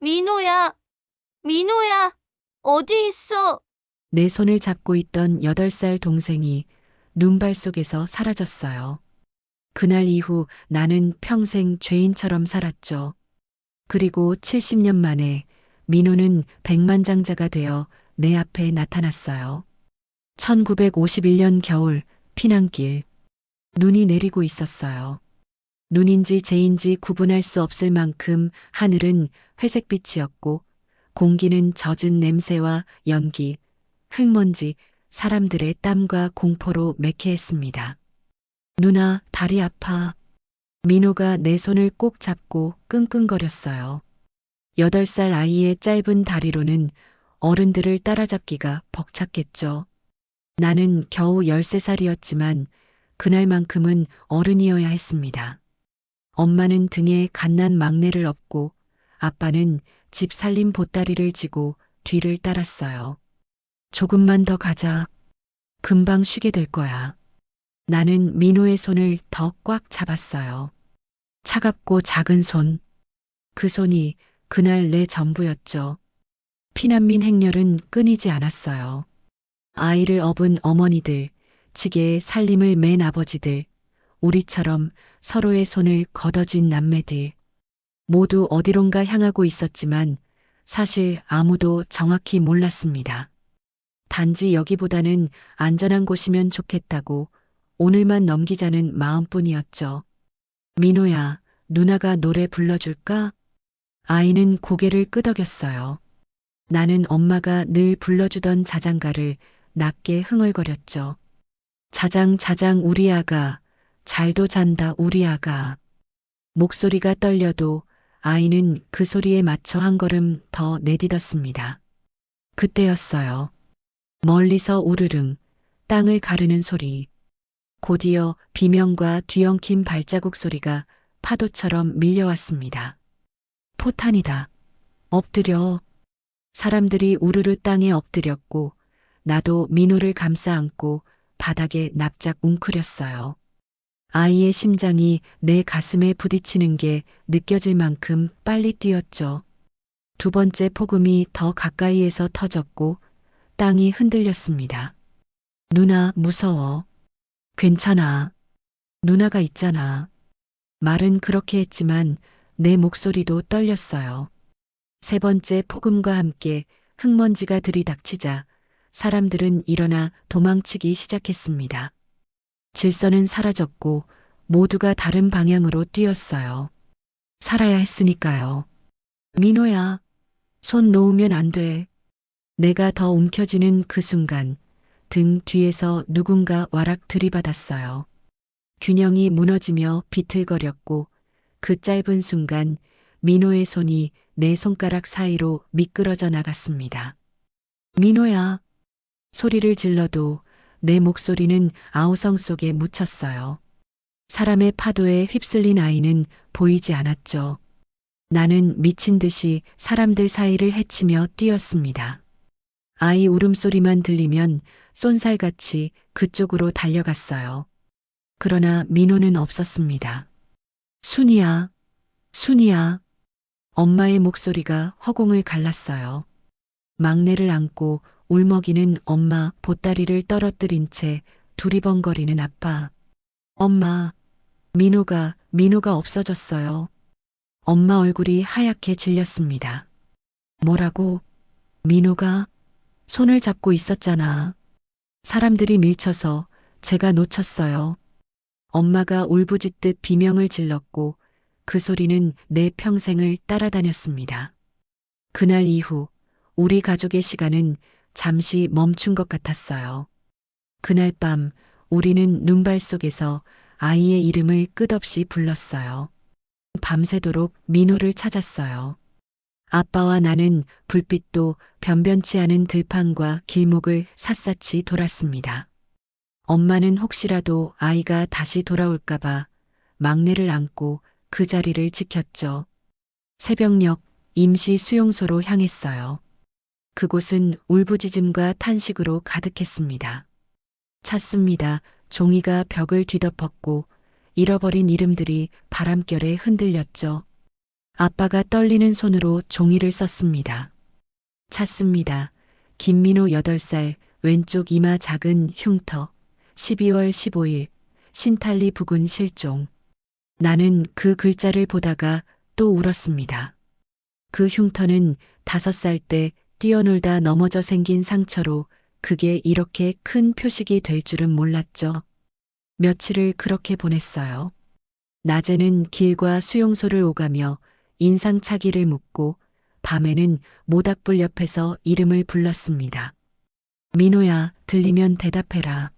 민호야, 민호야, 어디 있어? 내 손을 잡고 있던 8살 동생이 눈발 속에서 사라졌어요. 그날 이후 나는 평생 죄인처럼 살았죠. 그리고 70년 만에 민호는 백만장자가 되어 내 앞에 나타났어요. 1951년 겨울 피난길. 눈이 내리고 있었어요. 눈인지 재인지 구분할 수 없을 만큼 하늘은 회색빛이었고 공기는 젖은 냄새와 연기, 흙먼지, 사람들의 땀과 공포로 매캐했습니다. 누나, 다리 아파. 민호가 내 손을 꼭 잡고 끙끙거렸어요. 여덟 살 아이의 짧은 다리로는 어른들을 따라잡기가 벅찼겠죠. 나는 겨우 13살이었지만 그날만큼은 어른이어야 했습니다. 엄마는 등에 갓난 막내를 업고 아빠는 집 살림 보따리를 지고 뒤를 따랐어요. 조금만 더 가자. 금방 쉬게 될 거야. 나는 민호의 손을 더 꽉 잡았어요. 차갑고 작은 손. 그 손이 그날 내 전부였죠. 피난민 행렬은 끊이지 않았어요. 아이를 업은 어머니들, 지게에 살림을 맨 아버지들, 우리처럼 서로의 손을 걷어쥔 남매들. 모두 어디론가 향하고 있었지만 사실 아무도 정확히 몰랐습니다. 단지 여기보다는 안전한 곳이면 좋겠다고 오늘만 넘기자는 마음뿐이었죠. 민호야, 누나가 노래 불러줄까? 아이는 고개를 끄덕였어요. 나는 엄마가 늘 불러주던 자장가를 낮게 흥얼거렸죠. 자장 자장 우리 아가, 잘도 잔다 우리 아가. 목소리가 떨려도 아이는 그 소리에 맞춰 한 걸음 더 내딛었습니다. 그때였어요. 멀리서 우르릉, 땅을 가르는 소리. 곧이어 비명과 뒤엉킨 발자국 소리가 파도처럼 밀려왔습니다. 포탄이다. 엎드려. 사람들이 우르르 땅에 엎드렸고, 나도 민호를 감싸 안고 바닥에 납작 웅크렸어요. 아이의 심장이 내 가슴에 부딪히는 게 느껴질 만큼 빨리 뛰었죠. 두 번째 폭음이 더 가까이에서 터졌고 땅이 흔들렸습니다. 누나 무서워. 괜찮아. 누나가 있잖아. 말은 그렇게 했지만 내 목소리도 떨렸어요. 세 번째 폭음과 함께 흙먼지가 들이닥치자 사람들은 일어나 도망치기 시작했습니다. 질서는 사라졌고 모두가 다른 방향으로 뛰었어요. 살아야 했으니까요. 민호야, 손 놓으면 안 돼. 내가 더 움켜쥐는 그 순간 등 뒤에서 누군가 와락 들이받았어요. 균형이 무너지며 비틀거렸고 그 짧은 순간 민호의 손이 내 손가락 사이로 미끄러져 나갔습니다. 민호야. 소리를 질러도 내 목소리는 아우성 속에 묻혔어요. 사람의 파도에 휩쓸린 아이는 보이지 않았죠. 나는 미친 듯이 사람들 사이를 헤치며 뛰었습니다. 아이 울음소리만 들리면 쏜살같이 그쪽으로 달려갔어요. 그러나 민호는 없었습니다. 순이야, 순이야. 엄마의 목소리가 허공을 갈랐어요. 막내를 안고 울먹이는 엄마 보따리를 떨어뜨린 채 두리번거리는 아빠. 엄마, 민호가, 민호가 없어졌어요. 엄마 얼굴이 하얗게 질렸습니다. 뭐라고? 민호가 손을 잡고 있었잖아. 사람들이 밀쳐서 제가 놓쳤어요. 엄마가 울부짖듯 비명을 질렀고 그 소리는 내 평생을 따라다녔습니다. 그날 이후 우리 가족의 시간은 잠시 멈춘 것 같았어요. 그날 밤 우리는 눈발 속에서 아이의 이름을 끝없이 불렀어요. 밤새도록 민호를 찾았어요. 아빠와 나는 불빛도 변변치 않은 들판과 길목을 샅샅이 돌았습니다. 엄마는 혹시라도 아이가 다시 돌아올까봐 막내를 안고 그 자리를 지켰죠. 새벽녘 임시 수용소로 향했어요. 그곳은 울부짖음과 탄식으로 가득했습니다. 찾습니다. 종이가 벽을 뒤덮었고 잃어버린 이름들이 바람결에 흔들렸죠. 아빠가 떨리는 손으로 종이를 썼습니다. 찾습니다. 김민호 8살 왼쪽 이마 작은 흉터 12월 15일 신탈리 부근 실종. 나는 그 글자를 보다가 또 울었습니다. 그 흉터는 다섯 살 때 뛰어놀다 넘어져 생긴 상처로 그게 이렇게 큰 표식이 될 줄은 몰랐죠. 며칠을 그렇게 보냈어요. 낮에는 길과 수용소를 오가며 인상차기를 묻고 밤에는 모닥불 옆에서 이름을 불렀습니다. 민호야, 들리면 대답해라.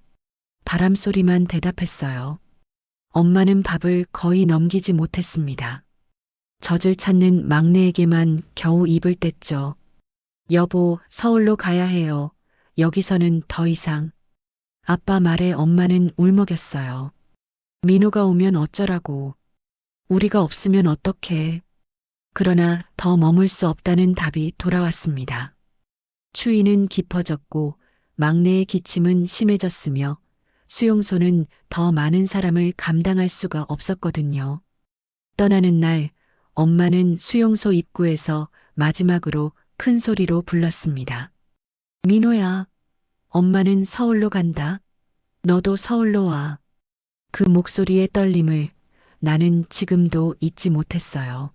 바람 소리만 대답했어요. 엄마는 밥을 거의 넘기지 못했습니다. 젖을 찾는 막내에게만 겨우 입을 뗐죠. 여보, 서울로 가야 해요. 여기서는 더 이상. 아빠 말에 엄마는 울먹였어요. 민호가 오면 어쩌라고. 우리가 없으면 어떡해. 그러나 더 머물 수 없다는 답이 돌아왔습니다. 추위는 깊어졌고 막내의 기침은 심해졌으며 수용소는 더 많은 사람을 감당할 수가 없었거든요. 떠나는 날 엄마는 수용소 입구에서 마지막으로 큰 소리로 불렀습니다. 민호야, 엄마는 서울로 간다. 너도 서울로 와. 그 목소리의 떨림을 나는 지금도 잊지 못했어요.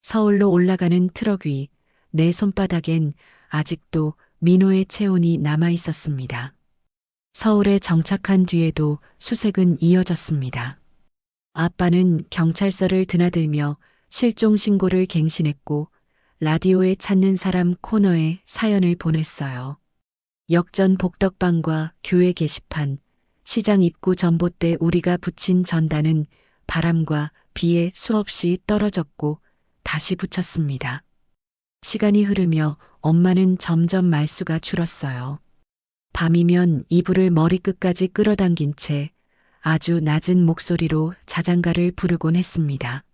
서울로 올라가는 트럭 위 내 손바닥엔 아직도 민호의 체온이 남아 있었습니다. 서울에 정착한 뒤에도 수색은 이어졌습니다. 아빠는 경찰서를 드나들며 실종 신고를 갱신했고 라디오에 찾는 사람 코너에 사연을 보냈어요. 역전 복덕방과 교회 게시판, 시장 입구 전봇대 우리가 붙인 전단은 바람과 비에 수없이 떨어졌고 다시 붙였습니다. 시간이 흐르며 엄마는 점점 말수가 줄었어요. 밤이면 이불을 머리끝까지 끌어당긴 채 아주 낮은 목소리로 자장가를 부르곤 했습니다.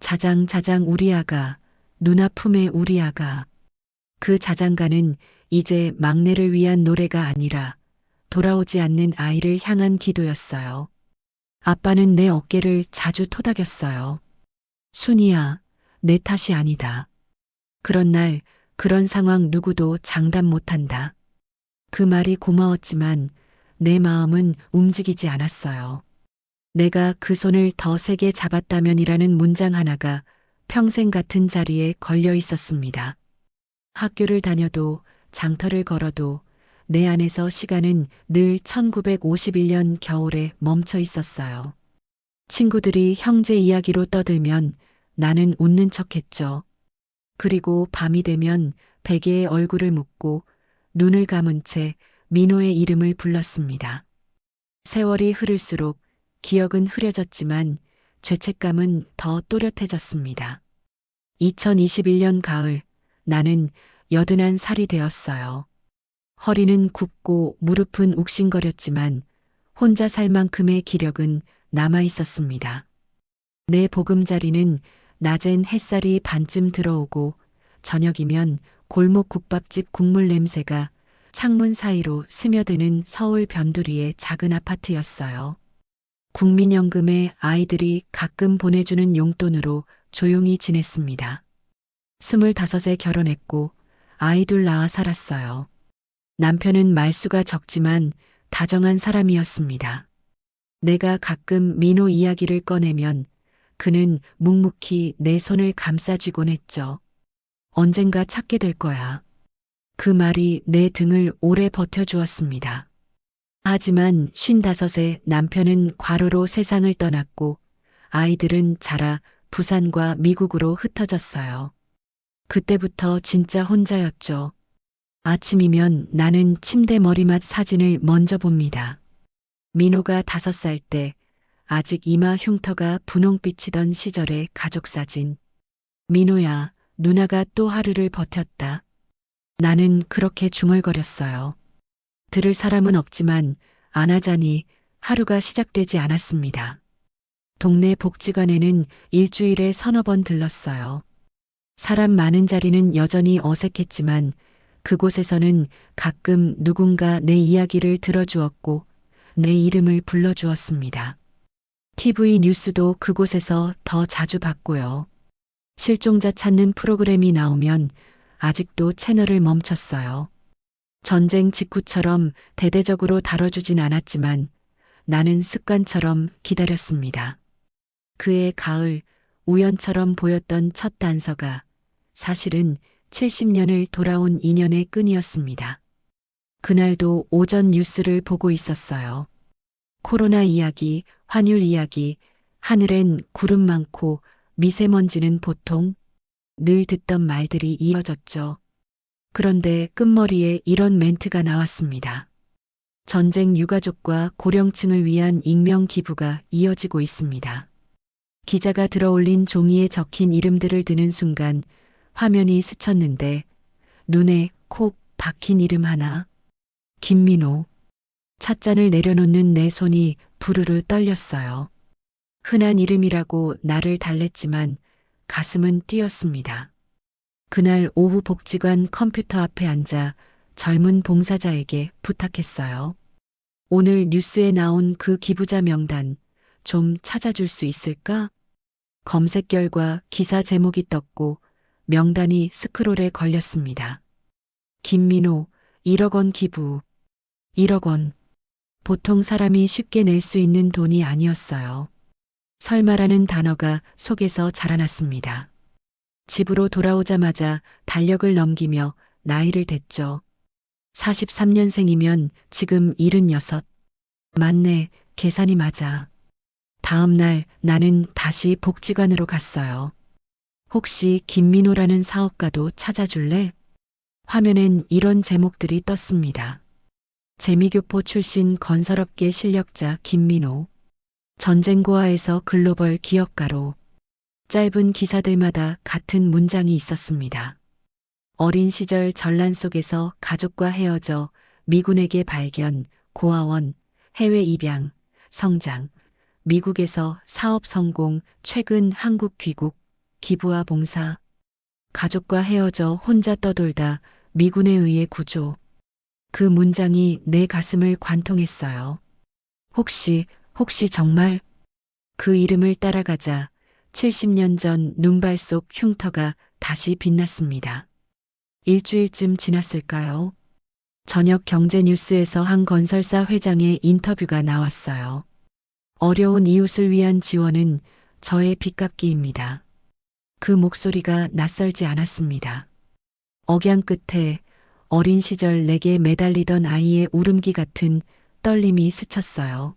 자장 자장 우리 아가, 품에 우리 아가. 그 자장가는 이제 막내를 위한 노래가 아니라 돌아오지 않는 아이를 향한 기도였어요. 아빠는 내 어깨를 자주 토닥였어요. 순이야, 내 탓이 아니다. 그런 날, 그런 상황 누구도 장담 못한다. 그 말이 고마웠지만 내 마음은 움직이지 않았어요. 내가 그 손을 더 세게 잡았다면이라는 문장 하나가 평생 같은 자리에 걸려 있었습니다. 학교를 다녀도 장터를 걸어도 내 안에서 시간은 늘 1951년 겨울에 멈춰 있었어요. 친구들이 형제 이야기로 떠들면 나는 웃는 척 했죠. 그리고 밤이 되면 베개에 얼굴을 묻고 눈을 감은 채 민호의 이름을 불렀습니다. 세월이 흐를수록 기억은 흐려졌지만 죄책감은 더 또렷해졌습니다. 2021년 가을 나는 여든한 살이 되었어요. 허리는 굽고 무릎은 욱신거렸지만 혼자 살 만큼의 기력은 남아 있었습니다. 내 보금자리는 낮엔 햇살이 반쯤 들어오고 저녁이면 골목 국밥집 국물 냄새가 창문 사이로 스며드는 서울 변두리의 작은 아파트였어요. 국민연금에 아이들이 가끔 보내주는 용돈으로 조용히 지냈습니다. 스물다섯에 결혼했고 아이 둘 낳아 살았어요. 남편은 말수가 적지만 다정한 사람이었습니다. 내가 가끔 민호 이야기를 꺼내면 그는 묵묵히 내 손을 감싸쥐곤 했죠. 언젠가 찾게 될 거야. 그 말이 내 등을 오래 버텨주었습니다. 하지만 쉰다섯에 남편은 과로로 세상을 떠났고 아이들은 자라 부산과 미국으로 흩어졌어요. 그때부터 진짜 혼자였죠. 아침이면 나는 침대 머리맡 사진을 먼저 봅니다. 민호가 다섯 살 때 아직 이마 흉터가 분홍빛이던 시절의 가족 사진. 민호야, 누나가 또 하루를 버텼다. 나는 그렇게 중얼거렸어요. 들을 사람은 없지만 안 하자니 하루가 시작되지 않았습니다. 동네 복지관에는 일주일에 서너 번 들렀어요. 사람 많은 자리는 여전히 어색했지만 그곳에서는 가끔 누군가 내 이야기를 들어주었고 내 이름을 불러주었습니다. TV 뉴스도 그곳에서 더 자주 봤고요. 실종자 찾는 프로그램이 나오면 아직도 채널을 멈췄어요. 전쟁 직후처럼 대대적으로 다뤄주진 않았지만 나는 습관처럼 기다렸습니다. 그의 가을, 우연처럼 보였던 첫 단서가 사실은 70년을 돌아온 인연의 끈이었습니다. 그날도 오전 뉴스를 보고 있었어요. 코로나 이야기, 환율 이야기, 하늘엔 구름 많고 미세먼지는 보통 늘 듣던 말들이 이어졌죠. 그런데 끝머리에 이런 멘트가 나왔습니다. 전쟁 유가족과 고령층을 위한 익명 기부가 이어지고 있습니다. 기자가 들어올린 종이에 적힌 이름들을 드는 순간 화면이 스쳤는데 눈에 콕 박힌 이름 하나. 김민호. 찻잔을 내려놓는 내 손이 부르르 떨렸어요. 흔한 이름이라고 나를 달랬지만 가슴은 뛰었습니다. 그날 오후 복지관 컴퓨터 앞에 앉아 젊은 봉사자에게 부탁했어요. 오늘 뉴스에 나온 그 기부자 명단 좀 찾아줄 수 있을까? 검색 결과 기사 제목이 떴고 명단이 스크롤에 걸렸습니다. 김민호 1억 원 기부. 1억 원. 보통 사람이 쉽게 낼 수 있는 돈이 아니었어요. 설마라는 단어가 속에서 자라났습니다. 집으로 돌아오자마자 달력을 넘기며 나이를 댔죠. 43년생이면 지금 76. 맞네, 계산이 맞아. 다음 날 나는 다시 복지관으로 갔어요. 혹시 김민호라는 사업가도 찾아줄래? 화면엔 이런 제목들이 떴습니다. 재미교포 출신 건설업계 실력자 김민호. 전쟁고아에서 글로벌 기업가로. 짧은 기사들마다 같은 문장이 있었습니다. 어린 시절 전란 속에서 가족과 헤어져 미군에게 발견, 고아원, 해외 입양, 성장, 미국에서 사업 성공, 최근 한국 귀국, 기부와 봉사, 가족과 헤어져 혼자 떠돌다 미군에 의해 구조. 그 문장이 내 가슴을 관통했어요. 혹시, 혹시 정말 그 이름을 따라가자 70년 전 눈발 속 흉터가 다시 빛났습니다. 일주일쯤 지났을까요? 저녁 경제 뉴스에서 한 건설사 회장의 인터뷰가 나왔어요. 어려운 이웃을 위한 지원은 저의 빚갚기입니다. 그 목소리가 낯설지 않았습니다. 억양 끝에 어린 시절 내게 매달리던 아이의 울음기 같은 떨림이 스쳤어요.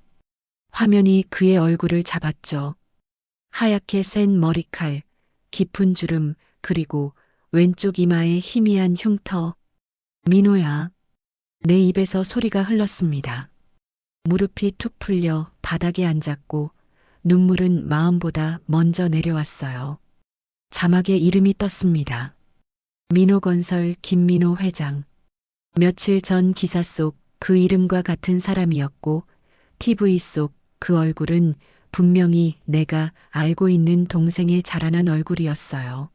화면이 그의 얼굴을 잡았죠. 하얗게 센 머리칼, 깊은 주름, 그리고 왼쪽 이마에 희미한 흉터. 민호야. 내 입에서 소리가 흘렀습니다. 무릎이 툭 풀려 바닥에 앉았고 눈물은 마음보다 먼저 내려왔어요. 자막에 이름이 떴습니다. 민호건설 김민호 회장. 며칠 전 기사 속 그 이름과 같은 사람이었고 TV 속 그 얼굴은 분명히 내가 알고 있는 동생의 자라난 얼굴이었어요.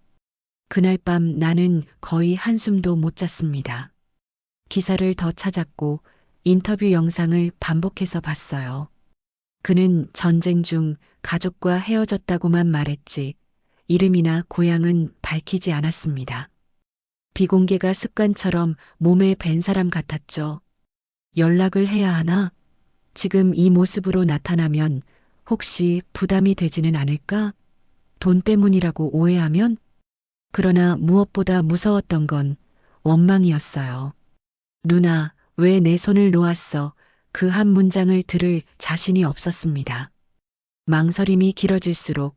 그날 밤 나는 거의 한숨도 못 잤습니다. 기사를 더 찾았고 인터뷰 영상을 반복해서 봤어요. 그는 전쟁 중 가족과 헤어졌다고만 말했지 이름이나 고향은 밝히지 않았습니다. 비공개가 습관처럼 몸에 밴 사람 같았죠. 연락을 해야 하나? 지금 이 모습으로 나타나면 혹시 부담이 되지는 않을까? 돈 때문이라고 오해하면? 그러나 무엇보다 무서웠던 건 원망이었어요. 누나, 왜 내 손을 놓았어? 그 한 문장을 들을 자신이 없었습니다. 망설임이 길어질수록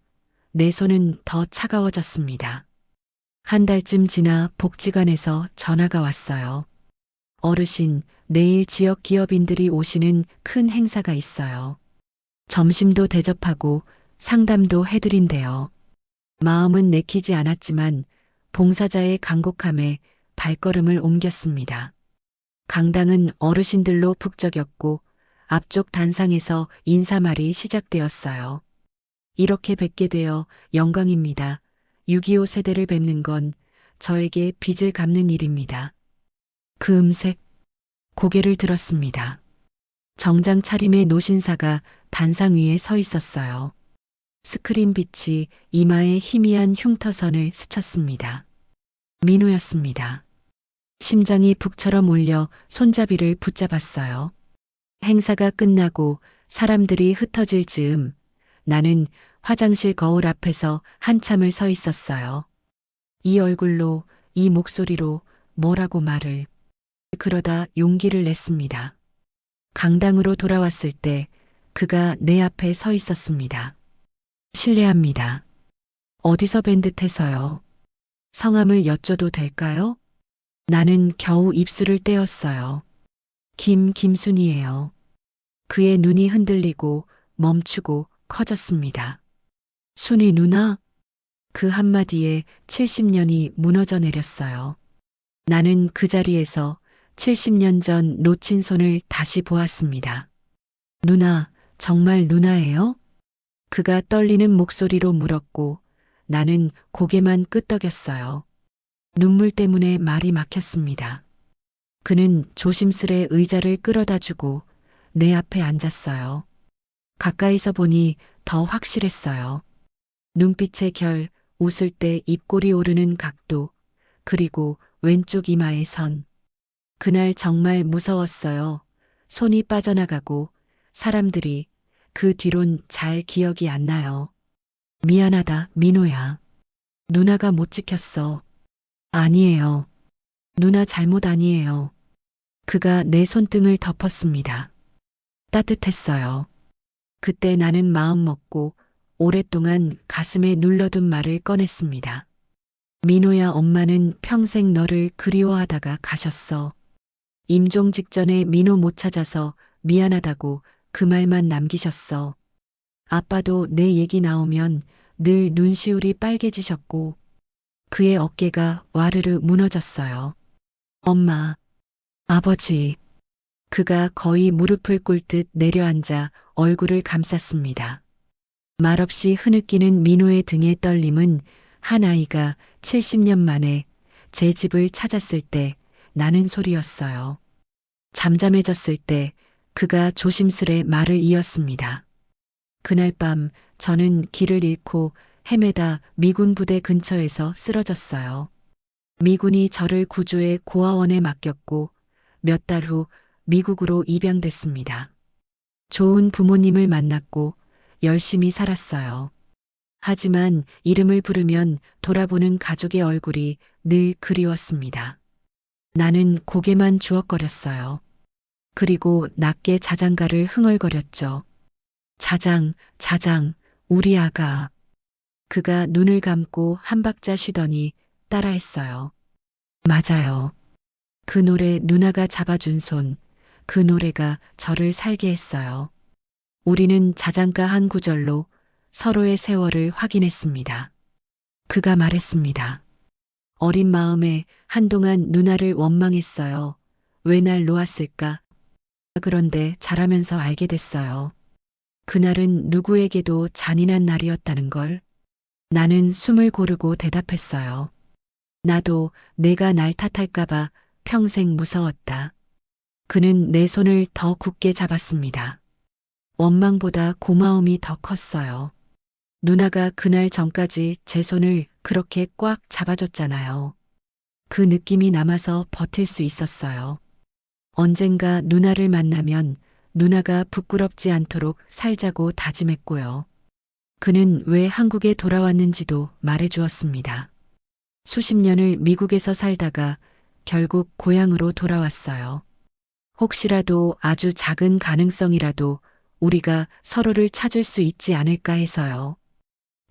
내 손은 더 차가워졌습니다. 한 달쯤 지나 복지관에서 전화가 왔어요. 어르신, 내일 지역 기업인들이 오시는 큰 행사가 있어요. 점심도 대접하고 상담도 해드린대요. 마음은 내키지 않았지만 봉사자의 간곡함에 발걸음을 옮겼습니다. 강당은 어르신들로 북적였고 앞쪽 단상에서 인사말이 시작되었어요. 이렇게 뵙게 되어 영광입니다. 6.25 세대를 뵙는 건 저에게 빚을 갚는 일입니다. 그 음색, 고개를 들었습니다. 정장 차림의 노신사가 단상 위에 서 있었어요. 스크린 빛이 이마에 희미한 흉터선을 스쳤습니다. 민호였습니다. 심장이 북처럼 울려 손잡이를 붙잡았어요. 행사가 끝나고 사람들이 흩어질 즈음 나는 화장실 거울 앞에서 한참을 서 있었어요. 이 얼굴로, 이 목소리로 뭐라고 말을. 그러다 용기를 냈습니다. 강당으로 돌아왔을 때 그가 내 앞에 서 있었습니다. 실례합니다. 어디서 뵌 듯해서요. 성함을 여쭤도 될까요? 나는 겨우 입술을 떼었어요. 김 김순이에요. 그의 눈이 흔들리고 멈추고 커졌습니다. 순이 누나? 그 한마디에 70년이 무너져 내렸어요. 나는 그 자리에서 70년 전 놓친 손을 다시 보았습니다. 누나, 정말 누나예요? 그가 떨리는 목소리로 물었고 나는 고개만 끄덕였어요. 눈물 때문에 말이 막혔습니다. 그는 조심스레 의자를 끌어다 주고 내 앞에 앉았어요. 가까이서 보니 더 확실했어요. 눈빛의 결, 웃을 때 입꼬리 오르는 각도, 그리고 왼쪽 이마의 선. 그날 정말 무서웠어요. 손이 빠져나가고 사람들이 그 뒤론 잘 기억이 안 나요. 미안하다, 민호야. 누나가 못 지켰어. 아니에요. 누나 잘못 아니에요. 그가 내 손등을 덮었습니다. 따뜻했어요. 그때 나는 마음 먹고 오랫동안 가슴에 눌러둔 말을 꺼냈습니다. 민호야 엄마는 평생 너를 그리워하다가 가셨어. 임종 직전에 민호 못 찾아서 미안하다고 그 말만 남기셨어. 아빠도 내 얘기 나오면 늘 눈시울이 빨개지셨고 그의 어깨가 와르르 무너졌어요. 엄마, 아버지. 그가 거의 무릎을 꿇듯 내려앉아 얼굴을 감쌌습니다. 말없이 흐느끼는 민호의 등의 떨림은 한 아이가 70년 만에 제 집을 찾았을 때 나는 소리였어요. 잠잠해졌을 때 그가 조심스레 말을 이었습니다. 그날 밤 저는 길을 잃고 헤매다 미군 부대 근처에서 쓰러졌어요. 미군이 저를 구조의 고아원에 맡겼고 몇 달 후 미국으로 입양됐습니다. 좋은 부모님을 만났고 열심히 살았어요. 하지만 이름을 부르면 돌아보는 가족의 얼굴이 늘 그리웠습니다. 나는 고개만 주걱거렸어요. 그리고 낮게 자장가를 흥얼거렸죠. 자장, 자장, 우리 아가. 그가 눈을 감고 한 박자 쉬더니 따라했어요. 맞아요. 그 노래 누나가 잡아준 손, 그 노래가 저를 살게 했어요. 우리는 자장가 한 구절로 서로의 세월을 확인했습니다. 그가 말했습니다. 어린 마음에 한동안 누나를 원망했어요. 왜 날 놓았을까? 그런데 자라면서 알게 됐어요. 그날은 누구에게도 잔인한 날이었다는 걸. 나는 숨을 고르고 대답했어요. 나도 내가 날 탓할까봐 평생 무서웠다. 그는 내 손을 더 굳게 잡았습니다. 원망보다 고마움이 더 컸어요. 누나가 그날 전까지 제 손을 그렇게 꽉 잡아줬잖아요. 그 느낌이 남아서 버틸 수 있었어요. 언젠가 누나를 만나면 누나가 부끄럽지 않도록 살자고 다짐했고요. 그는 왜 한국에 돌아왔는지도 말해 주었습니다. 수십 년을 미국에서 살다가 결국 고향으로 돌아왔어요. 혹시라도 아주 작은 가능성이라도 우리가 서로를 찾을 수 있지 않을까 해서요.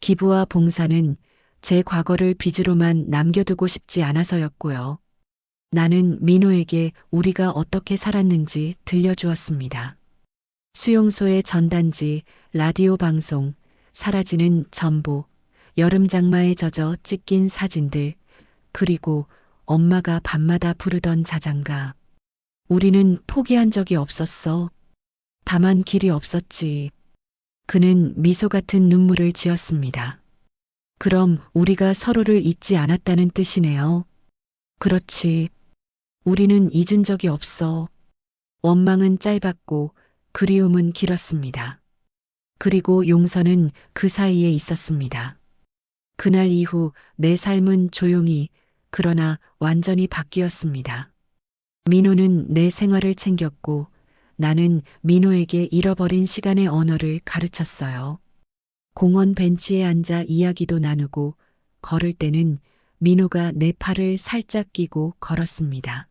기부와 봉사는 제 과거를 빚으로만 남겨두고 싶지 않아서였고요. 나는 민호에게 우리가 어떻게 살았는지 들려주었습니다. 수용소의 전단지, 라디오 방송, 사라지는 전보, 여름 장마에 젖어 찢긴 사진들, 그리고 엄마가 밤마다 부르던 자장가. 우리는 포기한 적이 없었어. 다만 길이 없었지. 그는 미소 같은 눈물을 지었습니다. 그럼 우리가 서로를 잊지 않았다는 뜻이네요. 그렇지. 우리는 잊은 적이 없어. 원망은 짧았고 그리움은 길었습니다. 그리고 용서는 그 사이에 있었습니다. 그날 이후 내 삶은 조용히 그러나 완전히 바뀌었습니다. 민호는 내 생활을 챙겼고 나는 민호에게 잃어버린 시간의 언어를 가르쳤어요. 공원 벤치에 앉아 이야기도 나누고 걸을 때는 민호가 내 팔을 살짝 끼고 걸었습니다.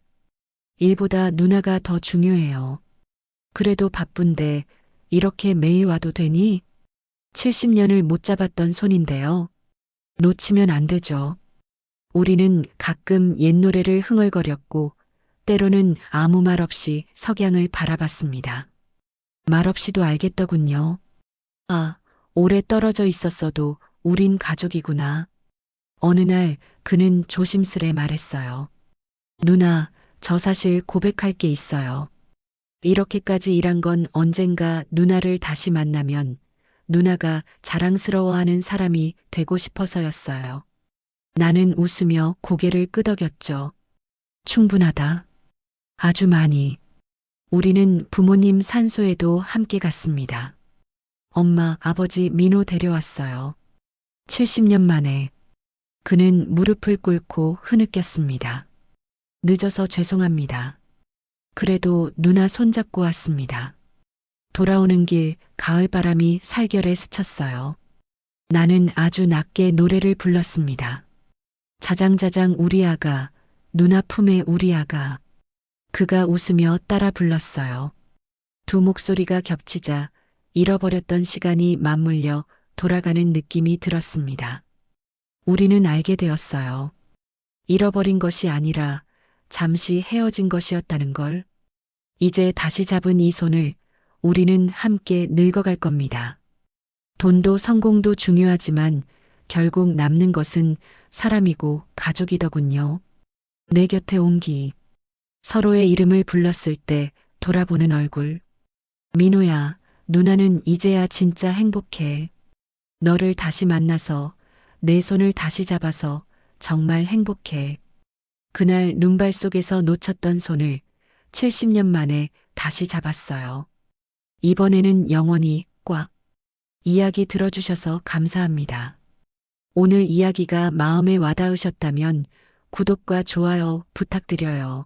일보다 누나가 더 중요해요. 그래도 바쁜데 이렇게 매일 와도 되니? 70년을 못 잡았던 손인데요. 놓치면 안 되죠. 우리는 가끔 옛 노래를 흥얼거렸고 때로는 아무 말 없이 석양을 바라봤습니다. 말 없이도 알겠더군요. 아, 오래 떨어져 있었어도 우린 가족이구나. 어느 날 그는 조심스레 말했어요. 누나, 저 사실 고백할 게 있어요. 이렇게까지 일한 건 언젠가 누나를 다시 만나면 누나가 자랑스러워하는 사람이 되고 싶어서였어요. 나는 웃으며 고개를 끄덕였죠. 충분하다. 아주 많이. 우리는 부모님 산소에도 함께 갔습니다. 엄마, 아버지 민호 데려왔어요. 70년 만에. 그는 무릎을 꿇고 흐느꼈습니다. 늦어서 죄송합니다. 그래도 누나 손잡고 왔습니다. 돌아오는 길 가을바람이 살결에 스쳤어요. 나는 아주 낮게 노래를 불렀습니다. 자장자장 우리 아가, 누나 품에 우리 아가. 그가 웃으며 따라 불렀어요. 두 목소리가 겹치자 잃어버렸던 시간이 맞물려 돌아가는 느낌이 들었습니다. 우리는 알게 되었어요. 잃어버린 것이 아니라 잠시 헤어진 것이었다는 걸. 이제 다시 잡은 이 손을 우리는 함께 늙어갈 겁니다. 돈도 성공도 중요하지만 결국 남는 것은 사람이고 가족이더군요. 내 곁에 온기. 서로의 이름을 불렀을 때 돌아보는 얼굴. 민호야, 누나는 이제야 진짜 행복해. 너를 다시 만나서 내 손을 다시 잡아서 정말 행복해. 그날 눈발 속에서 놓쳤던 손을 70년 만에 다시 잡았어요. 이번에는 영원히 꽉. 이야기 들어주셔서 감사합니다. 오늘 이야기가 마음에 와닿으셨다면 구독과 좋아요 부탁드려요.